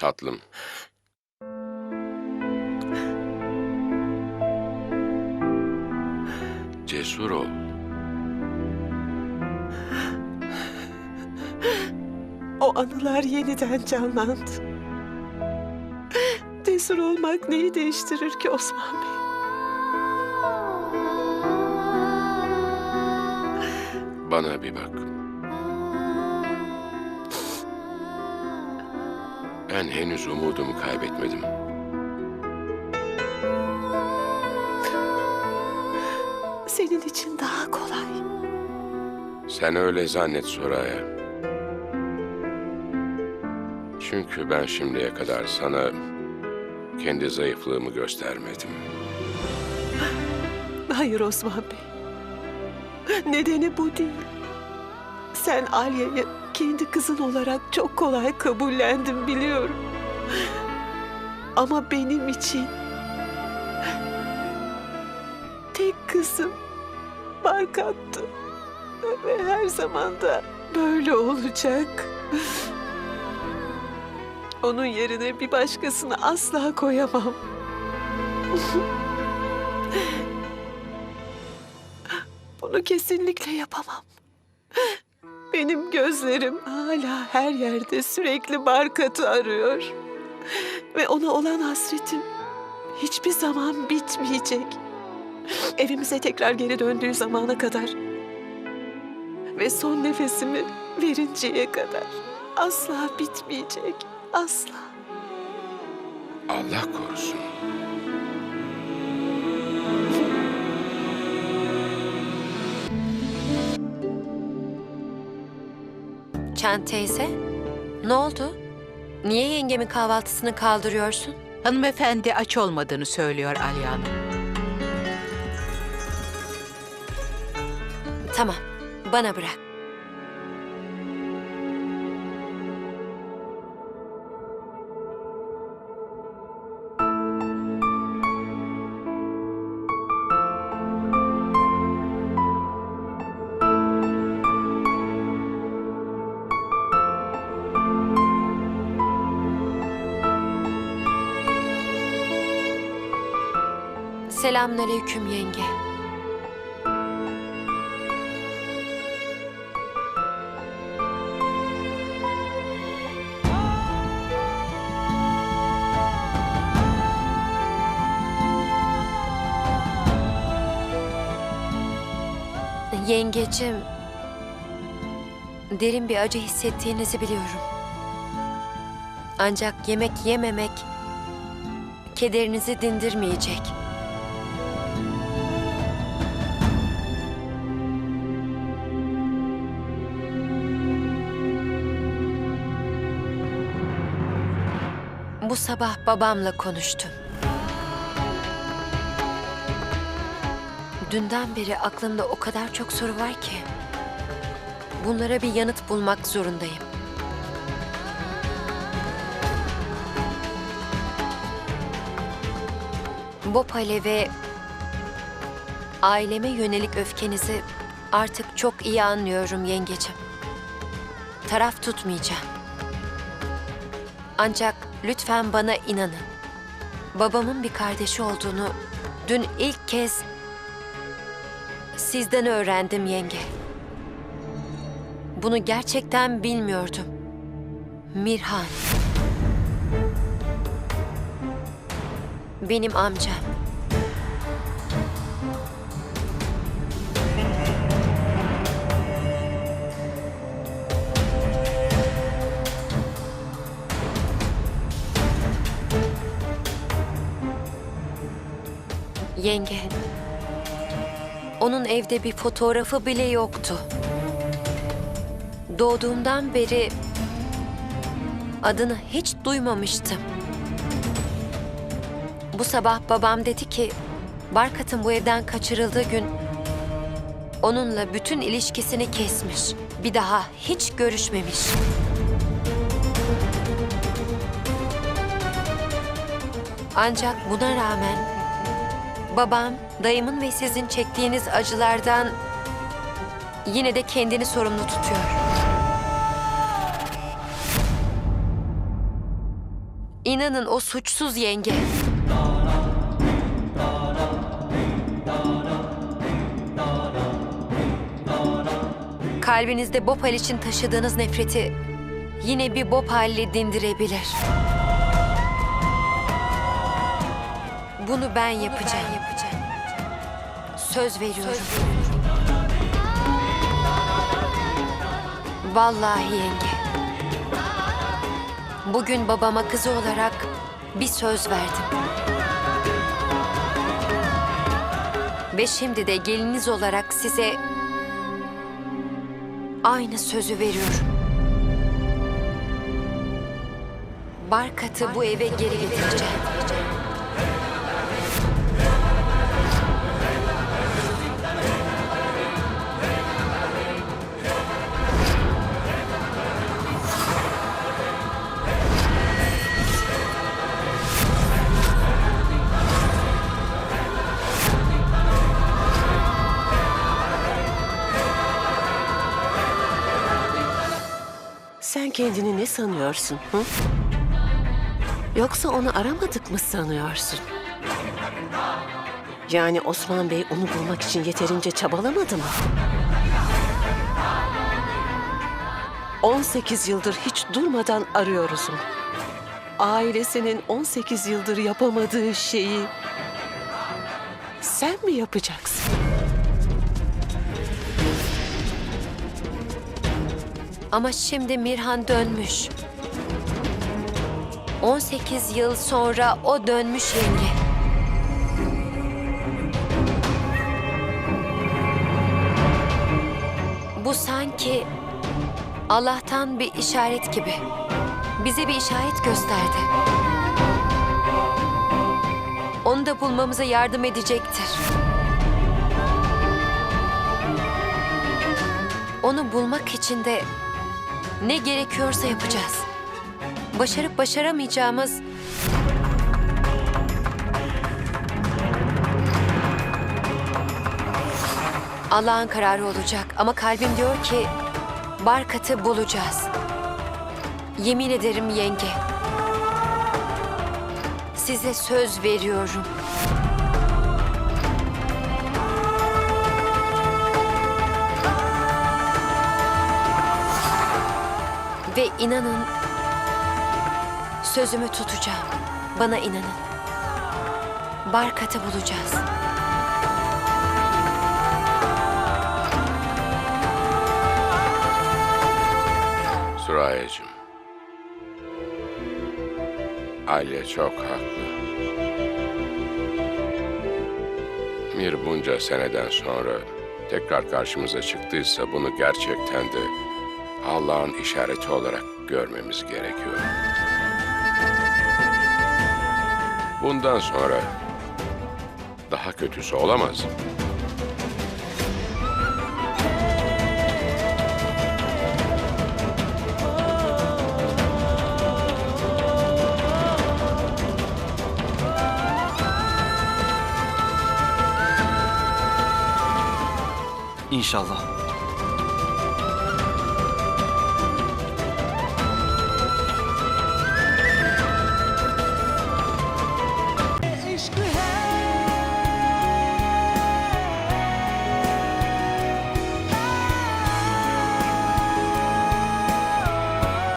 Tatlım. Cesur ol. O anılar yeniden canlandı. Cesur olmak neyi değiştirir ki Osman Bey? Bana bir bak. Ben henüz umudumu kaybetmedim. Senin için daha kolay. Sen öyle zannet Soraya. Çünkü ben şimdiye kadar sana kendi zayıflığımı göstermedim. Hayır Osman Bey. Nedeni bu değil. Sen Alya'yı kendi kızın olarak çok kolay kabullendin biliyorum. Ama benim için tek kızım Barkat'tı. Ve her zaman da böyle olacak. Onun yerine bir başkasını asla koyamam. Bunu kesinlikle yapamam. Benim gözlerim hala her yerde sürekli Barkat'ı arıyor. Ve ona olan hasretim hiçbir zaman bitmeyecek. Evimize tekrar geri döndüğü zamana kadar. Ve son nefesimi verinceye kadar. Asla bitmeyecek. Asla. Allah korusun. Çen teyze, ne oldu? Niye yengemin kahvaltısını kaldırıyorsun? Hanımefendi aç olmadığını söylüyor Aliye Hanım. Tamam, bana bırak. Selamünaleyküm yenge. Yengecim, derin bir acı hissettiğinizi biliyorum. Ancak yemek yememek kederinizi dindirmeyecek. Bu sabah babamla konuştum. Dünden beri aklımda o kadar çok soru var ki. Bunlara bir yanıt bulmak zorundayım. Bopale ve aileme yönelik öfkenizi artık çok iyi anlıyorum yengecim. Taraf tutmayacağım. Ancak lütfen bana inanın. Babamın bir kardeşi olduğunu dün ilk kez sizden öğrendim yenge. Bunu gerçekten bilmiyordum. Mirhan. Benim amcam. Yenge. Onun evde bir fotoğrafı bile yoktu. Doğduğumdan beri adını hiç duymamıştım. Bu sabah babam dedi ki Barkat'ın bu evden kaçırıldığı gün onunla bütün ilişkisini kesmiş. Bir daha hiç görüşmemiş. Ancak buna rağmen babam dayımın ve sizin çektiğiniz acılardan yine de kendini sorumlu tutuyor. İnanın o suçsuz yenge. Kalbinizde Bopal için taşıdığınız nefreti yine bir Bopal'le dindirebilir. Bunu ben yapacağım. Söz veriyorum. Vallahi yenge. Bugün babama kızı olarak bir söz verdim. Ve şimdi de geliniz olarak size aynı sözü veriyorum. Barkat'ı bu eve geri getireceğim. Sen kendini ne sanıyorsun? Hı? Yoksa onu aramadık mı sanıyorsun? Yani Osman Bey onu bulmak için yeterince çabalamadı mı? 18 yıldır hiç durmadan arıyoruz onu. Ailesinin 18 yıldır yapamadığı şeyi sen mi yapacaksın? Ama şimdi Mirhan dönmüş. 18 yıl sonra o dönmüş yenge. Bu sanki Allah'tan bir işaret gibi. Bize bir işaret gösterdi. Onu da bulmamıza yardım edecektir. Onu bulmak için de ne gerekiyorsa yapacağız. Başarıp başaramayacağımız Allah'ın kararı olacak ama kalbim diyor ki Barkat'ı bulacağız. Yemin ederim yenge. Size söz veriyorum. Ve inanın sözümü tutacağım. Bana inanın. Barkat'ı bulacağız. Sürayeciğim. Aliye çok haklı. Mir bunca seneden sonra tekrar karşımıza çıktıysa bunu gerçekten de Allah'ın işareti olarak görmemiz gerekiyor. Bundan sonra daha kötüsü olamaz. İnşallah.